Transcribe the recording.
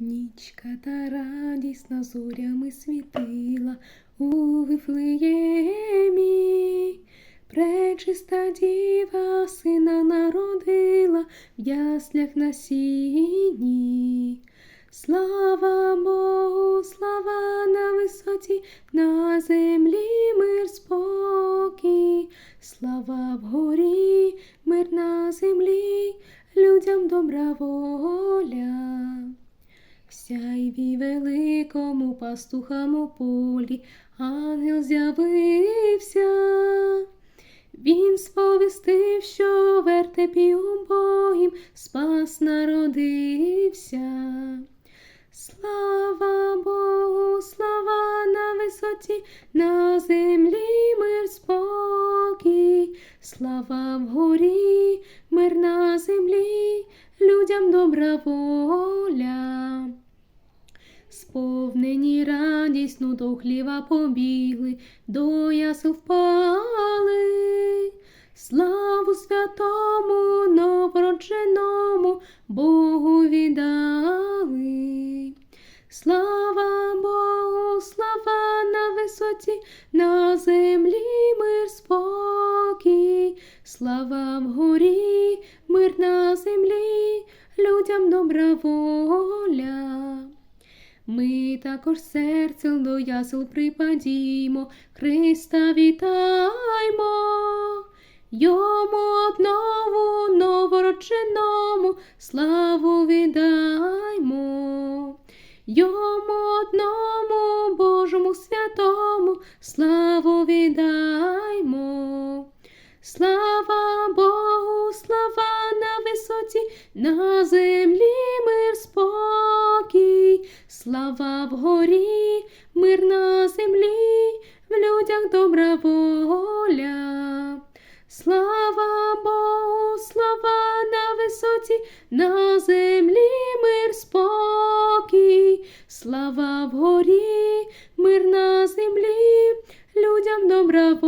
Нічка та радісна зорями світила у Вифлеємі. Пречиста діва сина народила в яслях на сіні. Слава Богу, слава на висоті, на землі мир спокій, слава вгорі, мир на землі, людям добра воля. Сяйві великому пастухам у полі ангел з'явився. Він сповістив, що вертепі убогім спас народився. Слава Богу, слава на висоті, на землі мир спокій, слава вгорі, мир на землі, людям добра воля. Сповнені радісно до хліва побігли, до ясел впали. Славу святому новородженому Богу віддали. Слава Богу, слава на висоті, на землі мир спокій, слава вгорі, мир на землі, людям добра воля. Ми також серцем до ясел припадімо, Христа вітаймо, йому одному новородженому славу віддаймо, йому одному Божому святому славу віддаймо. Слава серці, на землі мир спокій, слава вгорі, мир на землі, в людях добра воля. Слава Богу, слава на висоті, на землі мир спокій, слава вгорі, мир на землі, людям добра воля.